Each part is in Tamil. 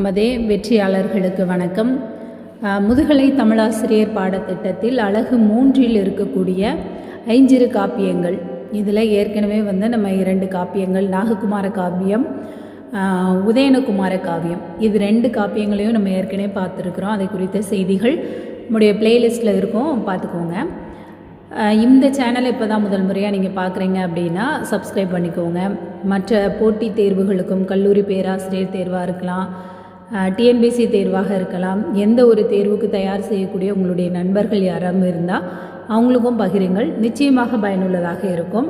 நமதே வெற்றியாளர்களுக்கு வணக்கம். முதுகலை தமிழாசிரியர் பாடத்திட்டத்தில் அழகு மூன்றில் இருக்கக்கூடிய ஐஞ்சிறு காப்பியங்கள். இதில் ஏற்கனவே வந்து நம்ம இரண்டு காப்பியங்கள் நாககுமார காவியம் உதயனகுமார காவியம். இது ரெண்டு காப்பியங்களையும் நம்ம ஏற்கனவே பார்த்துருக்குறோம். அதை குறித்த செய்திகள் நம்முடைய பிளேலிஸ்ட்டில் இருக்கும். பார்த்துக்கோங்க. இந்த சேனலை இப்போ தான் முதல் முறையாக நீங்கள் பார்க்குறீங்க அப்படின்னா சப்ஸ்கிரைப் பண்ணிக்கோங்க. மற்ற போட்டித் தேர்வுகளுக்கும் கல்லூரி பேராசிரியர் தேர்வாக இருக்கலாம் டிஎன்பிசி தேர்வாக இருக்கலாம். எந்த ஒரு தேர்வுக்கு தயார் செய்யக்கூடிய உங்களுடைய நண்பர்கள் யாராவது இருந்தால் அவங்களுக்கும் பகிருங்கள். நிச்சயமாக பயனுள்ளதாக இருக்கும்.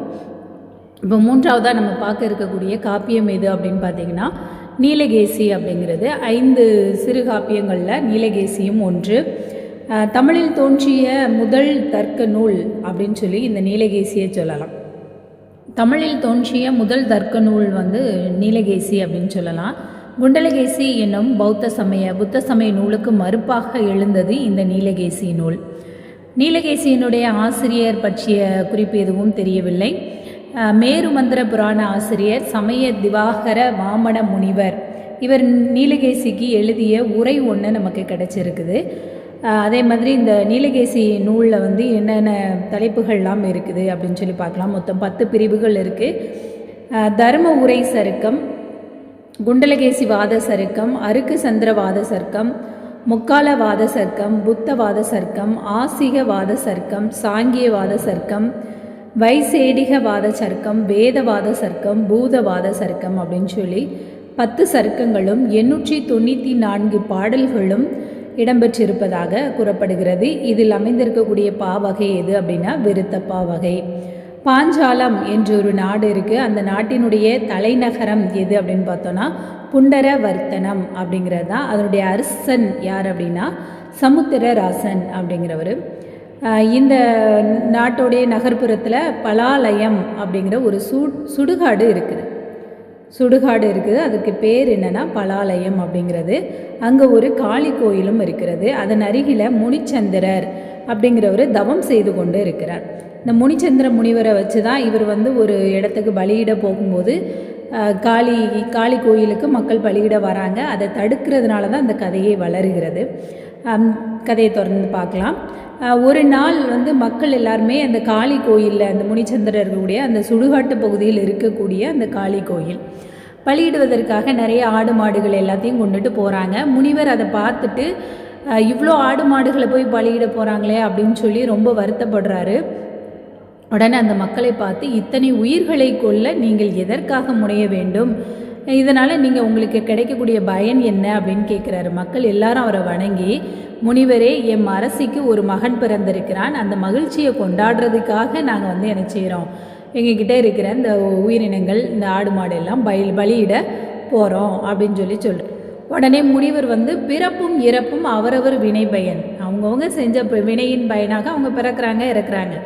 இப்போ மூன்றாவதாக நம்ம பார்க்க இருக்கக்கூடிய காப்பியம் எது அப்படின்னு பார்த்தீங்கன்னா நீலகேசி அப்படிங்கிறது. ஐந்து சிறு காப்பியங்களில் நீலகேசியும் ஒன்று. தமிழில் தோன்றிய முதல் தர்க்க நூல் அப்படின்னு சொல்லி இந்த நீலகேசியை சொல்லலாம். தமிழில் தோன்றிய முதல் தர்க்க நூல் வந்து நீலகேசி அப்படின்னு சொல்லலாம். குண்டலகேசி என்னும் பௌத்த சமய புத்த சமய நூலுக்கு மறுப்பாக எழுந்தது இந்த நீலகேசி நூல். நீலகேசியினுடைய ஆசிரியர் பற்றிய குறிப்பு எதுவும் தெரியவில்லை. மேரு மேருமந்திர புராண ஆசிரியர் சமய திவாகர வாமன முனிவர். இவர் நீலகேசிக்கு எழுதிய உரை ஒன்று நமக்கு கிடைச்சிருக்குது. அதே மாதிரி இந்த நீலகேசி நூலில் வந்து என்னென்ன தலைப்புகள்லாம் இருக்குது அப்படின்னு சொல்லி பார்க்கலாம். மொத்தம் பத்து பிரிவுகள் இருக்குது தர்ம உரை சருக்கம் குண்டலகேசி வாத சருக்கம் அருக்கு சந்திரவாத சர்க்கம் முக்கால வாத சர்க்கம் புத்தவாத சர்க்கம் ஆசிக வாத சர்க்கம் சாங்கிய வாத சர்க்கம் வைசேடிக வாத சர்க்கம் வேதவாத சர்க்கம் பூதவாத சர்க்கம் அப்படின்னு சொல்லி பத்து சர்க்கங்களும் எண்ணூற்றி தொண்ணூற்றி நான்கு பாடல்களும் இடம்பெற்றிருப்பதாக கூறப்படுகிறது. இதில் அமைந்திருக்கக்கூடிய பாவகை எது அப்படின்னா விருத்த பாவகை பாஞ்சாலம் என்று ஒரு நாடு இருக்குது அந்த நாட்டினுடைய தலைநகரம் எது அப்படின்னு பார்த்தோன்னா புண்டரவர்த்தனம் அப்படிங்கிறது தான். அதனுடைய அரசன் யார் அப்படின்னா சமுத்திரராசன் அப்படிங்கிறவர். இந்த நாட்டோடைய நகர்ப்புறத்தில் பலாலயம் அப்படிங்கிற ஒரு சு சுடுகாடு இருக்குது சுடுகாடு இருக்குது. அதுக்கு பேர் என்னென்னா பலாலயம் அப்படிங்கிறது. அங்கே ஒரு காளி கோயிலும் இருக்கிறது. அதன் அருகில் முனிச்சந்திரர் அப்படிங்கிறவர் தவம் செய்து கொண்டு இருக்கிறார். இந்த முனிச்சந்திர முனிவரை வச்சு தான் இவர் வந்து ஒரு இடத்துக்கு பலியிட போகும்போது காளி காளி கோயிலுக்கு மக்கள் பலியிட வராங்க. அதை தடுக்கிறதுனால தான் அந்த கதையை வளருகிறது. கதையை தொடர்ந்து பார்க்கலாம். ஒரு நாள் வந்து மக்கள் எல்லாருமே அந்த காளி கோயிலில் அந்த முனிச்சந்திரர்களுடைய அந்த சுடுகாட்டு பகுதியில் இருக்கக்கூடிய அந்த காளி கோயில் பலியிடுவதற்காக நிறைய ஆடு மாடுகள் எல்லாத்தையும் கொண்டுட்டு போகிறாங்க முனிவர் அதை பார்த்துட்டு இவ்வளோ ஆடு மாடுகளை போய் பலியிட போகிறாங்களே அப்படின்னு சொல்லி ரொம்ப வருத்தப்படுறாரு. உடனே அந்த மக்களை பார்த்து இத்தனை உயிர்களை கொல்ல நீங்கள் எதற்காக முனைய வேண்டும்? இதனால் நீங்கள் உங்களுக்கு கிடைக்கக்கூடிய பயன் என்ன? அப்படின்னு கேட்குறாரு மக்கள் எல்லாரும் அவரை வணங்கி முனிவரே எம் அரசிக்கு ஒரு மகன் பிறந்திருக்கிறான். அந்த மகிழ்ச்சியை கொண்டாடுறதுக்காக நாங்கள் வந்து என்ன செய்கிறோம் எங்ககிட்ட இருக்கிற இந்த உயிரினங்கள் இந்த ஆடு மாடு எல்லாம் பயில் பலியிட போகிறோம் அப்படின்னு சொல்லி சொல்கிறேன் உடனே முனிவர் வந்து பிறப்பும் இறப்பும் அவரவர் வினை பயன். அவங்கவுங்க செஞ்ச வினையின் பயனாக அவங்க பிறக்கிறாங்க இறக்குறாங்க.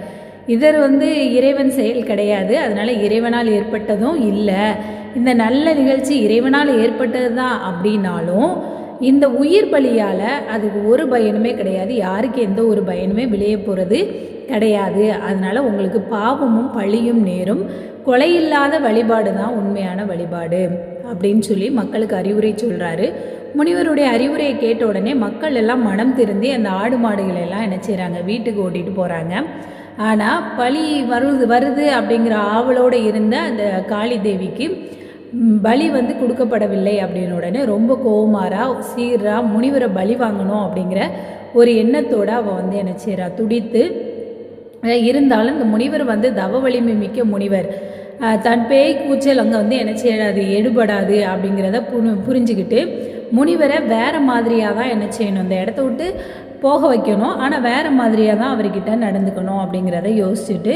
இதர் வந்து இறைவன் செயல் கிடையாது. அதனால இறைவனால் ஏற்பட்டதும் இல்லை. இந்த நல்ல நிகழ்ச்சி இறைவனால் ஏற்பட்டது தான் அப்படின்னாலும் இந்த உயிர் பலியால் அதுக்கு ஒரு பயனுமே கிடையாது. யாருக்கு எந்த ஒரு பயனுமே விளைய போகிறது கிடையாது. அதனால் உங்களுக்கு பாவமும் பழியும் நேரும். கொலையில்லாத வழிபாடு தான் உண்மையான வழிபாடு அப்படின்னு சொல்லி மக்களுக்கு அறிவுரை சொல்கிறாரு முனிவருடைய அறிவுரையை கேட்ட உடனே மக்கள் எல்லாம் மனம் திருந்தி அந்த ஆடு மாடுகளை எல்லாம் என்ன செய்கிறாங்க வீட்டுக்கு ஓட்டிகிட்டு போகிறாங்க ஆனால் பலி வருது வருது அப்படிங்கிற ஆவலோடு இருந்த அந்த காளி தேவிக்கு பலி வந்து கொடுக்கப்படவில்லை அப்படின்னு உடனே ரொம்ப கோமாரா சீரா முனிவரை பலி வாங்கணும் அப்படிங்கிற ஒரு எண்ணத்தோடு அவள் வந்து என்ன செய்கிறா துடித்து இருந்தாலும் இந்த முனிவர் வந்து தவ வலிமை மிக்க முனிவர். தன் பேய் கூச்சல் அங்கே வந்து என்ன செய்யறாது எடுபடாது அப்படிங்கிறத புரிஞ்சுக்கிட்டு முனிவரை வேறு மாதிரியாக தான் என்ன செய்யணும். இந்த இடத்த விட்டு போக வைக்கணும். ஆனால் வேறு மாதிரியாக தான் அவர்கிட்ட நடந்துக்கணும் அப்படிங்கிறத யோசிச்சுட்டு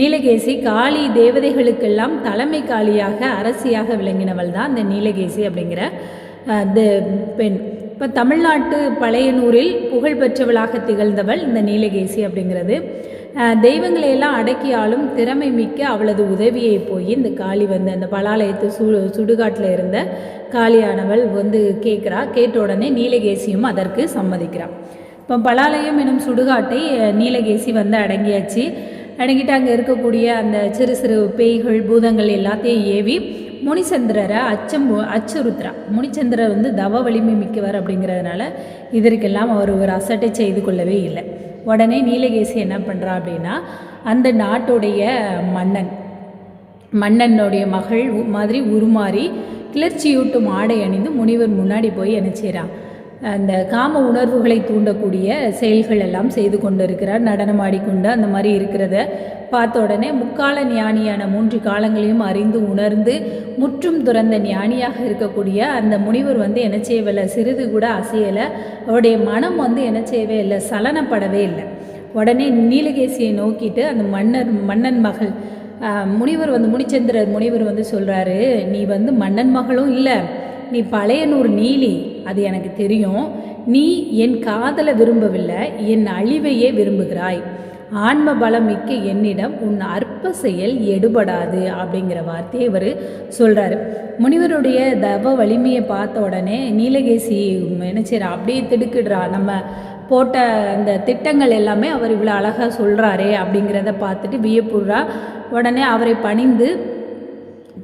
நீலகேசி காளி தேவதைகளுக்கெல்லாம் தலைமை காளியாக அரசியாக விளங்கினவள் தான் இந்த நீலகேசி அப்படிங்கிற இந்த பெண். இப்போ தமிழ்நாட்டு பழையனூரில் புகழ்பெற்றவளாக திகழ்ந்தவள் இந்த நீலகேசி அப்படிங்கிறது. தெய்வங்களையெல்லாம் தெய்வங்களை எல்லாம் திறமை மிக்க அவளது உதவியை போய் இந்த காளி வந்து அந்த பலாலயத்து சு சுடுகாட்டில் இருந்த காளியானவள் வந்து கேட்குறா. கேட்ட உடனே நீலகேசியும் அதற்கு சம்மதிக்கிறாள் இப்போ பலாலயம் எனும் சுடுகாட்டை நீலகேசி வந்து அடங்கியாச்சு. அடங்கிட்டு அங்கே இருக்கக்கூடிய அந்த சிறு சிறு பேய்கள் பூதங்கள் எல்லாத்தையும் ஏவி முனிச்சந்திரரை அச்சம் அச்சுறுத்துறா முனிச்சந்திரர் வந்து தவ வலிமை மிக்கவர் அப்படிங்கிறதுனால இதற்கெல்லாம் அவர் ஒரு அசட்டை செய்து கொள்ளவே இல்லை. உடனே நீலகேசி என்ன பண்ணுறா அப்படின்னா அந்த நாட்டுடைய மன்னன் மன்னனுடைய மகள் உ- மாதிரி உருமாறி கிளர்ச்சியூட்டும் ஆடை அணிந்து முனிவர் முன்னாடி போய் என்ன செய்கிறான் அந்த காம உணர்வுகளை தூண்டக்கூடிய செயல்கள் எல்லாம் செய்து கொண்டு இருக்கிறார் நடனம் ஆடிக்கொண்டு அந்த மாதிரி இருக்கிறத பார்த்த உடனே முக்கால ஞானியான மூன்று காலங்களையும் அறிந்து உணர்ந்து முற்றும் துறந்த ஞானியாக இருக்கக்கூடிய அந்த முனிவர் வந்து என்ன செய்யவில்லை சிறிது கூட அசையலை. அவருடைய மனம் வந்து என்ன செய்யவே இல்லை சலனப்படவே இல்லை. உடனே நீலகேசியை நோக்கிட்டு அந்த மன்னர் மன்னன் மகள் முனிவர் வந்து முனிச்சந்திரர் முனிவர் வந்து சொல்கிறாரு நீ வந்து மன்னன் மகளும் இல்லை. நீ பழையனூர் நீலி. அது எனக்கு தெரியும். நீ என் காதலை விரும்பவில்லை என் அழிவையே விரும்புகிறாய். ஆன்ம பலம் மிக்க என்னிடம் உன் அற்ப செயல் எடுபடாது அப்படிங்கிற வார்த்தையை இவர் சொல்கிறாரு முனிவருடைய தவ வலிமையை பார்த்த உடனே நீலகேசி நினைச்சிடா அப்படியே திடுக்கிடுறா. நம்ம போட்ட அந்த திட்டங்கள் எல்லாமே அவர் இவ்வளோ அழகாக சொல்கிறாரே அப்படிங்கிறத பார்த்துட்டு வியப்புறா. உடனே அவரை பணிந்து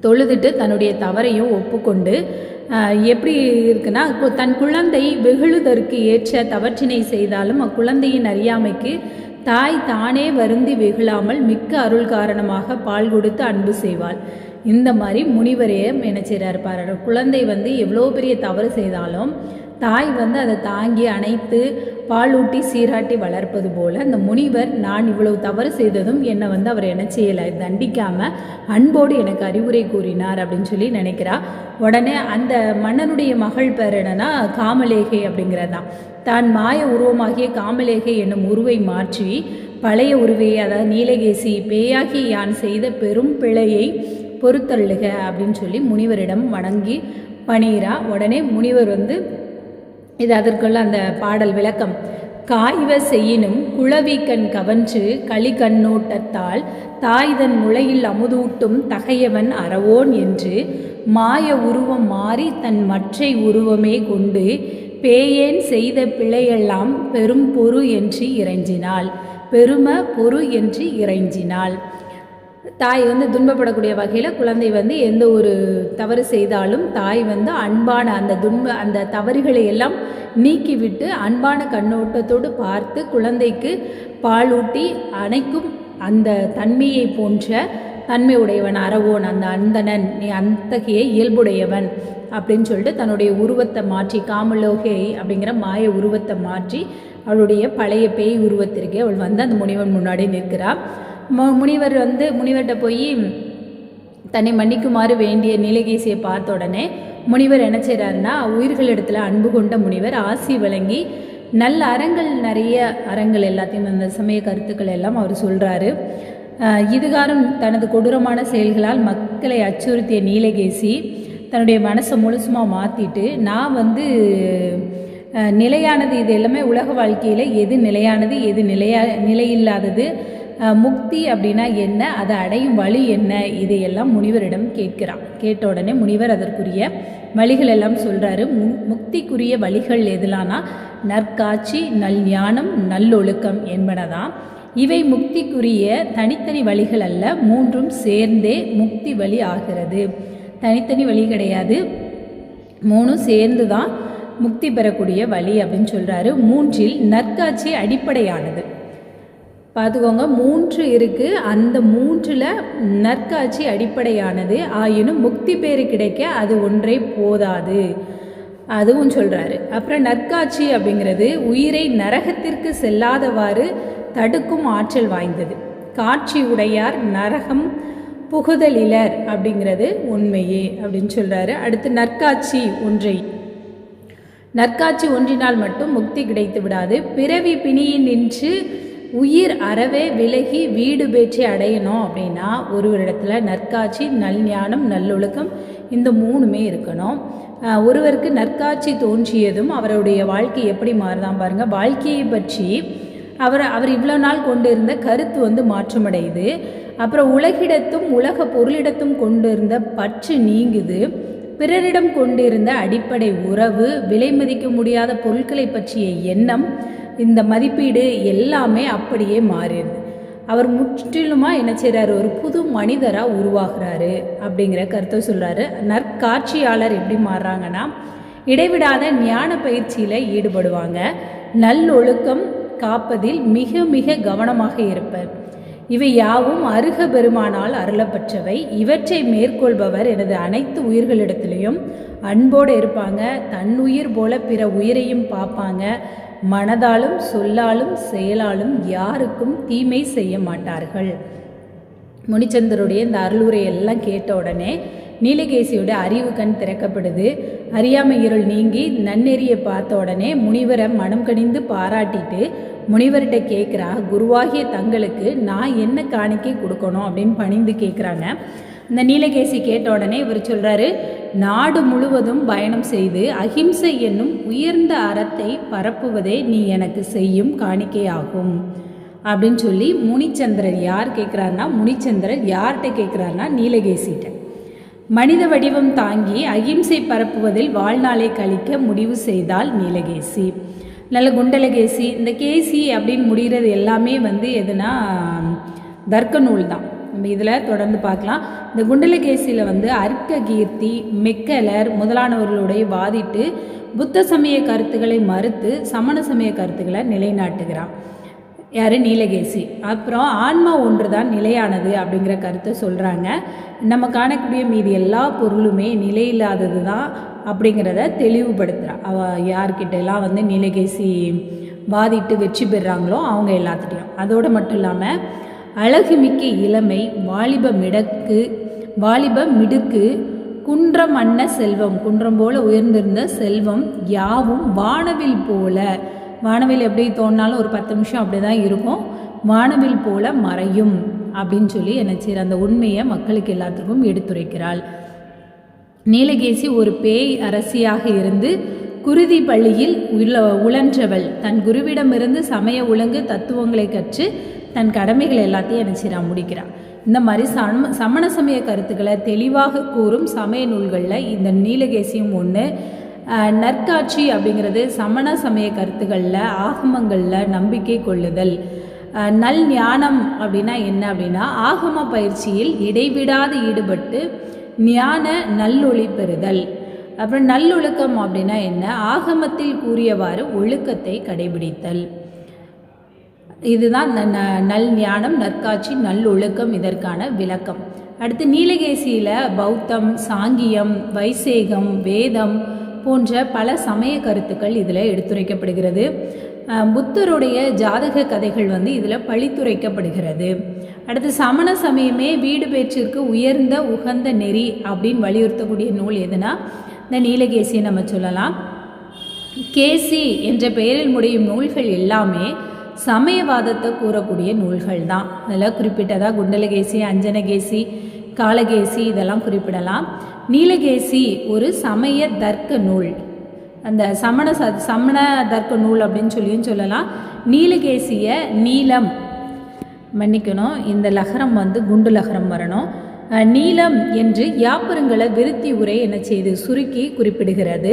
தொழுதுட்டு தன்னுடைய தவறையும் ஒப்புக்கொண்டு எப்படி இருக்குன்னா தன் குழந்தை வெகுழுதற்கு ஏற்ற தவற்றினை செய்தாலும் அக்குழந்தையின் அறியாமைக்கு தாய் தானே வருந்தி வெகுளாமல் மிக்க அருள் காரணமாக பால் கொடுத்து அன்பு செய்வாள். இந்த மாதிரி முனிவரே நினைச்சிடா இருப்பார் குழந்தை வந்து எவ்வளோ பெரிய தவறு செய்தாலும் தாய் வந்து அதை தாங்கி அணைத்து பாலூட்டி சீராட்டி வளர்ப்பது போல அந்த முனிவர் நான் இவ்வளவு தவறு செய்ததும் என்னை வந்து அவர் என்ன செய்யலை தண்டிக்காம அன்போடு எனக்கு அறிவுரை கூறினார் அப்படின்னு சொல்லி நினைக்கிறா. உடனே அந்த மன்னனுடைய மகள் பேர் என்னன்னா காமலேகை அப்படிங்கிறதான் தான் மாய உருவமாகிய காமலேகை என்னும் உருவை மாற்றி பழைய உருவையை அதாவது நீலகேசி பேயாகி யான் செய்த பெரும் பிழையை பொறுத்தள்ளுக அப்படின்னு சொல்லி முனிவரிடம் வணங்கி பணியிறா. உடனே முனிவர் வந்து இது அதற்குள்ள அந்த பாடல் விளக்கம். காய்வ செய்யினும் குளவிக்கண் கவன்று களி கண்ணோட்டத்தால் தாய்தன் முளையில் அமுதூட்டும் தகையவன் அறவோன் என்று மாய உருவம் மாறி தன் மற்றை உருவமே கொண்டு பேயேன் செய்த பிழையெல்லாம் பெரும் பொறு என்று இறைஞ்சினாள். பெரும பொறு என்று இறைஞ்சினாள். தாய் வந்து துன்பப்படக்கூடிய வகையில் குழந்தை வந்து எந்த ஒரு தவறு செய்தாலும் தாய் வந்து அன்பான அந்த துன்ப அந்த தவறுகளை எல்லாம் நீக்கிவிட்டு அன்பான கண்ணோட்டத்தோடு பார்த்து குழந்தைக்கு பாலூட்டி அணைக்கும் அந்த தன்மையை போன்ற தன்மை உடையவன் அரவோன் அந்த அந்தணன் நீ அத்தகைய இயல்புடையவன் அப்படின்னு சொல்லிட்டு தன்னுடைய உருவத்தை மாற்றி காமலோகை அப்படிங்கிற மாய உருவத்தை மாற்றி அவளுடைய பழைய பேய் உருவத்திற்கே அவள் வந்து அந்த முனிவன் முன்னாடி நிற்கிறாள் முனிவர் வந்து முனிவர்கிட்ட போய் தன்னை மன்னிக்குமாறு வேண்டிய நீலகேசியை பார்த்த உடனே முனிவர் என்ன செய்கிறாருன்னா உயிர்களிடத்தில் அன்பு கொண்ட முனிவர் ஆசி வழங்கி நல்ல அறங்கள் நிறைய அறங்கள் எல்லாத்தையும் அந்த சமய கருத்துக்கள் எல்லாம் அவர் சொல்கிறாரு இதுகாரும் தனது கொடூரமான செயல்களால் மக்களை அச்சுறுத்திய நீலகேசி தன்னுடைய மனசை முழுசுமாக மாற்றிட்டு நான் வந்து நிலையானது இது எல்லாமே உலக வாழ்க்கையில் எது நிலையானது எது நிலையா நிலையில்லாதது முக்தி அப்படின்னா என்ன? அதை அடையும் வழி என்ன? இதையெல்லாம் முனிவரிடம் கேட்கிறான். கேட்ட உடனே முனிவர் அதற்குரிய வழிகள் எல்லாம் சொல்கிறாரு மு முக்திக்குரிய வழிகள் எதுலானா நற்காட்சி நல் ஞானம் நல்லொழுக்கம் என்பனதான். இவை முக்திக்குரிய தனித்தனி வழிகள் அல்ல மூன்றும் சேர்ந்தே முக்தி வழி ஆகிறது. தனித்தனி வழி கிடையாது. மூணும் சேர்ந்து தான் முக்தி பெறக்கூடிய வழி அப்படின்னு சொல்கிறாரு மூன்றில் நற்காட்சி அடிப்படையானது. பார்த்துக்கோங்க மூன்று இருக்குது அந்த மூன்றில் நற்காட்சி அடிப்படையானது. ஆயினும் முக்தி பேறு கிடைக்க அது ஒன்றே போதாது. அதுவும் சொல்கிறாரு அப்புறம் நற்காட்சி அப்படிங்கிறது உயிரை நரகத்திற்கு செல்லாதவாறு தடுக்கும் ஆற்றல் வாய்ந்தது. காட்சி உடையார் நரகம் புகுதலிலர் அப்படிங்கிறது உண்மையே அப்படின்னு சொல்கிறாரு அடுத்து நற்காட்சி ஒன்றை. நற்காட்சி ஒன்றினால் மட்டும் முக்தி கிடைத்து விடாது. பிறவி பிணியில் நின்று உயிர் அறவே விலகி வீடு பேச்சு அடையணும் அப்படின்னா ஒருவரிடத்துல நற்காட்சி நல்ஞானம் நல்லொழுக்கம் இந்த மூணுமே இருக்கணும். ஒருவருக்கு நற்காட்சி தோன்றியதும் அவருடைய வாழ்க்கை எப்படி மாறுதான் பாருங்கள் வாழ்க்கையை பற்றி அவர் அவர் இவ்வளோ நாள் கொண்டு இருந்த கருத்து வந்து மாற்றமடையுது. அப்புறம் உலகிடத்தும் உலக பொருளிடத்தும் கொண்டு இருந்த பற்று நீங்குது. பிறரிடம் கொண்டிருந்த அடிப்படை உறவு விலை மதிக்க முடியாத பொருட்களை பற்றிய எண்ணம் இந்த மதிப்பீடு எல்லாமே அப்படியே மாறிடுது. அவர் முற்றிலுமாக என்ன செய்கிறாரு ஒரு புது மனிதராக உருவாகிறாரு அப்படிங்கிற கருத்தை சொல்கிறாரு நற்காட்சியாளர் எப்படி மாறுறாங்கன்னா இடைவிடாத ஞான பயிற்சியில் ஈடுபடுவாங்க. நல்லொழுக்கம் காப்பதில் மிக மிக கவனமாக இருப்பர். இவை யாவும் அருக பெருமானால் அருளப்பற்றவை. இவற்றை மேற்கொள்பவர் எனது அனைத்து உயிர்களிடத்திலையும் அன்போடு இருப்பாங்க. தன் உயிர் போல பிற உயிரையும் பார்ப்பாங்க. மனதாலும் சொல்லாலும் செயலாலும் யாருக்கும் தீமை செய்ய மாட்டார்கள். முனிச்சந்தருடைய இந்த அருளுரை எல்லாம் கேட்ட உடனே நீலகேசியோட அறிவு கண் திறக்கப்படுது. அறியாமை இருள் நீங்கி நன்னெறியை பார்த்த உடனே முனிவரை மனம் கணிந்து பாராட்டிட்டு முனிவர்கிட்ட கேட்குறா குருவாகிய தங்களுக்கு நான் என்ன காணிக்கை கொடுக்கணும்? அப்படின்னு பணிந்து கேட்குறாங்க. இந்த நீலகேசி கேட்ட உடனே இவர் சொல்கிறாரு நாடு முழுவதும் பயணம் செய்து அகிம்சை என்னும் உயர்ந்த அறத்தை பரப்புவதே நீ எனக்கு செய்யும் காணிக்கையாகும். அப்படின்னு சொல்லி முனிச்சந்திரன் யார் கேட்குறாருன்னா முனிச்சந்திரன் யார்கிட்ட கேட்குறாருன்னா நீலகேசிகிட்ட. மனித வடிவம் தாங்கி அகிம்சை பரப்புவதில் வாழ்நாளை கழிக்க முடிவு செய்தால் நீலகேசி. நல்ல குண்டலகேசி இந்த கேசி அப்படின்னு முடிகிறது எல்லாமே வந்து எதுனா தர்க்க நூல் தான். நம்ம இதில் தொடர்ந்து பார்க்கலாம். இந்த குண்டலகேசியில் வந்து அர்க்க கீர்த்தி மெக்கலர் முதலானவர்களுடைய வாதிட்டு புத்த சமய கருத்துக்களை மறுத்து சமண சமய கருத்துக்களை நிலைநாட்டுகிறான். யார்? நீலகேசி. அப்புறம் ஆன்மா ஒன்று தான் நிலையானது அப்படிங்கிற கருத்தை சொல்கிறாங்க நம்ம காணக்கூடிய மீதி எல்லா பொருளுமே நிலையில்லாதது தான் அப்படிங்கிறத தெளிவுபடுத்துகிறான் அவ யார்கிட்ட எல்லாம் வந்து நீலகேசி வாதிட்டு வெற்றி பெறுறாங்களோ அவங்க எல்லாத்துட்டையும். அதோடு மட்டும் இல்லாமல் அழகுமிக்க இளமை வாலிப மிடக்கு வாலிப மிடுக்கு குன்றம் அன்ன செல்வம். குன்றம் போல உயர்ந்திருந்த செல்வம் யாவும் வானவில் போல. வானவில் எப்படி தோணினாலும் ஒரு பத்து நிமிஷம் அப்படி தான் இருக்கும். வானவில் போல மறையும் அப்படின்னு சொல்லி என்ன செய்கிற அந்த உண்மையை மக்களுக்கு எல்லாத்துக்கும் எடுத்துரைக்கிறாள். நீலகேசி ஒரு பேய் அரசியாக இருந்து குருதி பள்ளியில் உள்ள உழன்றவள். தன் குருவிடமிருந்து சமய ஒழுங்கு தத்துவங்களை கற்று தன் கடமைகள் எல்லாத்தையும் என்ன செய்கிறான் முடிக்கிறான். இந்த மாதிரி சம சமண சமய கருத்துக்களை தெளிவாக கூறும் சமய நூல்களில் இந்த நீலகேசியும் ஒன்று நற்காட்சி அப்படிங்கிறது சமண சமய கருத்துக்களில் ஆகமங்களில் நம்பிக்கை கொள்ளுதல். நல் ஞானம் அப்படின்னா என்ன அப்படின்னா ஆகம பயிற்சியில் இடைவிடாது ஈடுபட்டு ஞான நல்லொளி பெறுதல். அப்புறம் நல்லொழுக்கம் அப்படின்னா என்ன? ஆகமத்தில் கூறியவாறு ஒழுக்கத்தை கடைபிடித்தல். இதுதான் நல் ஞானம் நற்காட்சி நல்லொழுக்கம் இதற்கான விளக்கம். அடுத்து நீலகேசியில் பௌத்தம் சாங்கியம் வைசேகம் வேதம் போன்ற பல சமய கருத்துக்கள் இதில் எடுத்துரைக்கப்படுகிறது. புத்தருடைய ஜாதக கதைகள் வந்து இதில் பழித்துரைக்கப்படுகிறது. அடுத்து சமண சமயமே வீடு பேச்சிற்கு உயர்ந்த உகந்த நெறி அப்படின்னு வலியுறுத்தக்கூடிய நூல் எதுனா? இந்த நீலகேசியை நம்ம சொல்லலாம். கேசி என்ற பெயரில் முடியும் நூல்கள் எல்லாமே சமயவாதத்தை கூறக்கூடிய நூல்கள் தான் அதில் குறிப்பிட்டதாக குண்டலகேசி அஞ்சனகேசி காலகேசி இதெல்லாம் குறிப்பிடலாம். நீலகேசி ஒரு சமய தர்க்க நூல். அந்த சமண ச சமண தர்க்க நூல் அப்படின்னு சொல்லியும் சொல்லலாம். நீலகேசிய நீலம் மன்னிக்கணும். இந்த லகரம் வந்து குண்டு லகரம் வரணும். நீலம் என்று யாப்பருங்களை விருத்தி உரை என செய்து சுருக்கி குறிப்பிடுகிறது.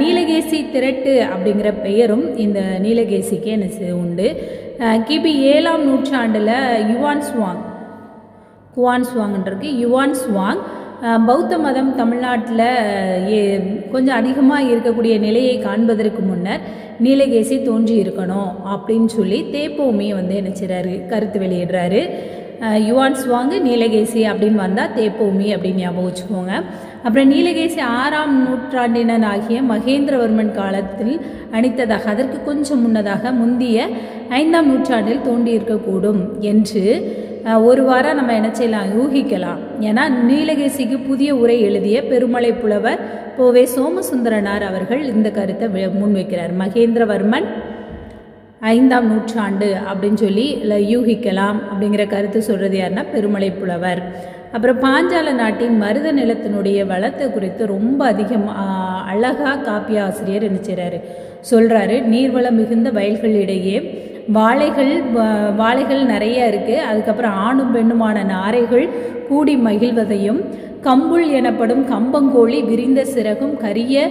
நீலகேசி திரட்டு அப்படிங்கிற பெயரும் இந்த நீலகேசிக்கு என்ன உண்டு. கிபி ஏழாம் நூற்றாண்டில் யுவான் ஸ்வாங் குவான் சுவாங்ன்றிருக்கு யுவான் சுவாங். பௌத்த மதம் தமிழ்நாட்டில் ஏ கொஞ்சம் அதிகமாக இருக்கக்கூடிய நிலையை காண்பதற்கு முன்னர் நீலகேசி தோன்றி இருக்கணும் அப்படின்னு சொல்லி தேப்போமி வந்து என்ன செய்கிறாரு கருத்து வெளியிடுறாரு. யுவான் ஸ்வாங்கு நீலகேசி அப்படின்னு வந்தால் தேப்பூமி அப்படின்னு ஞாபகம் வச்சுக்கோங்க. அப்புறம் நீலகேசி ஆறாம் நூற்றாண்டினன் ஆகிய மகேந்திரவர்மன் காலத்தில் அணித்ததாக அதற்கு கொஞ்சம் முன்னதாக முந்திய ஐந்தாம் நூற்றாண்டில் தோன்றியிருக்கக்கூடும் என்று ஒரு வாரம் நம்ம என்ன செய்யலாம் யூகிக்கலாம். ஏன்னா நீலகேசிக்கு புதிய உரை எழுதிய பெருமலை புலவர் போவே சோமசுந்தரனார் அவர்கள் இந்த கருத்தை முன்வைக்கிறார். மகேந்திரவர்மன் ஐந்தாம் நூற்றாண்டு அப்படின்னு சொல்லி இல்லை யூகிக்கலாம் அப்படிங்கிற கருத்து சொல்கிறது யாருன்னா பெருமலை புலவர். அப்புறம் பாஞ்சால நாட்டின் மருத நிலத்தினுடைய வளத்தை குறித்து ரொம்ப அதிகம் அழகாக காப்பிய ஆசிரியர் என்ன செய்கிறாரு சொல்கிறாரு நீர்வளம் மிகுந்த வயல்களிடையே வாழைகள் வாழைகள் நிறைய இருக்குது அதுக்கப்புறம் ஆணும் பெண்ணுமான நாரைகள் கூடி மகிழ்வதையும் கம்புள் எனப்படும் கம்பங்கோழி விரிந்த சிறகும் கரிய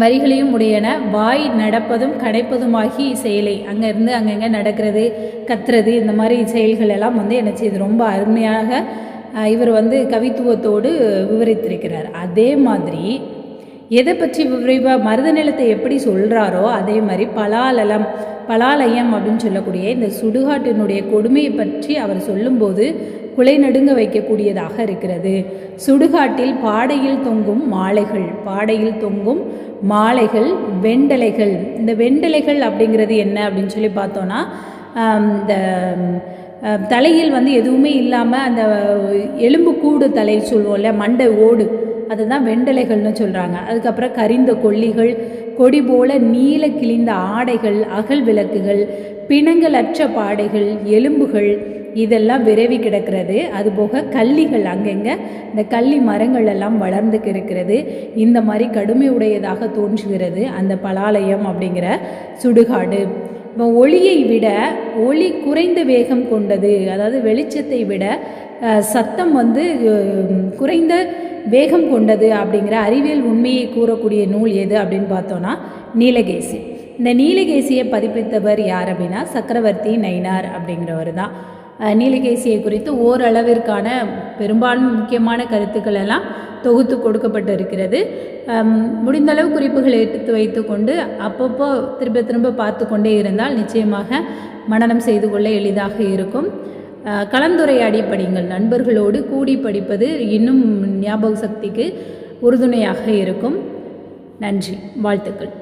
வரிகளையும் உடையன. வாய் நடப்பதும் கடைப்பதுமாகி செயலை. அங்கேருந்து அங்கங்கே நடக்கிறது கத்துறது இந்த மாதிரி செயல்கள் எல்லாம் வந்து என்ன செய்யுது ரொம்ப அருமையாக இவர் வந்து கவித்துவத்தோடு விவரித்திருக்கிறார். அதே மாதிரி எதை பற்றி விரைவாக மருத நிலத்தை எப்படி சொல்கிறாரோ அதே மாதிரி பலாலலம் பலாலயம் அப்படின்னு சொல்லக்கூடிய இந்த சுடுகாட்டினுடைய கொடுமையை பற்றி அவர் சொல்லும்போது குலை நடுங்க வைக்கக்கூடியதாக இருக்கிறது. சுடுகாட்டில் பாடையில் தொங்கும் மாலைகள் பாடையில் தொங்கும் மாலைகள் வெண்டலைகள். இந்த வெண்டலைகள் அப்படிங்கிறது என்ன அப்படின்னு சொல்லி பார்த்தோன்னா இந்த தலையில் வந்து எதுவுமே இல்லாமல் அந்த எலும்பு கூடு தலை சொல்லுவோம்ல மண்டை ஓடு அதுதான் வெண்டலைகள்னு சொல்கிறாங்க அதுக்கப்புறம் கரிந்த கொல்லிகள் கொடி போல நீல கிழிந்த ஆடைகள் அகல் விளக்குகள் பிணங்களற்ற பாடைகள் எலும்புகள் இதெல்லாம் விரவி கிடக்கிறது. அதுபோக கள்ளிகள் அங்கங்கே இந்த கள்ளி மரங்கள் எல்லாம் வளர்ந்துக்கு இருக்கிறது இந்த மாதிரி கடுமை உடையதாக தோன்றுகிறது அந்த பலாலயம் அப்படிங்கிற சுடுகாடு. இப்போ ஒளியை விட ஒளி குறைந்த வேகம் கொண்டது அதாவது வெளிச்சத்தை விட சத்தம் வந்து குறைந்த வேகம் கொண்டது அப்படிங்கிற அறிவியல் உண்மையை கூறக்கூடிய நூல் எது அப்படின்னு பார்த்தோன்னா நீலகேசி. இந்த நீலகேசியை பதிப்பித்தவர் யார் அப்படின்னா சக்கரவர்த்தி நைனார் அப்படிங்கிறவர் தான் நீலகேசியை குறித்து ஓரளவிற்கான பெரும்பாலும் முக்கியமான கருத்துக்கள் எல்லாம் தொகுத்து கொடுக்கப்பட்டு இருக்கிறது முடிந்த அளவு குறிப்புகளை எடுத்து வைத்துக்கொண்டு அப்பப்போ திரும்ப திரும்ப பார்த்து கொண்டே இருந்தால் நிச்சயமாக மனநம் செய்து கொள்ள எளிதாக இருக்கும். கலந்துரையாடி படிங்கள் நண்பர்களோடு கூடி படிப்பது இன்னும் ஞாபக சக்திக்கு உறுதுணையாக இருக்கும். நன்றி வாழ்த்துக்கள்.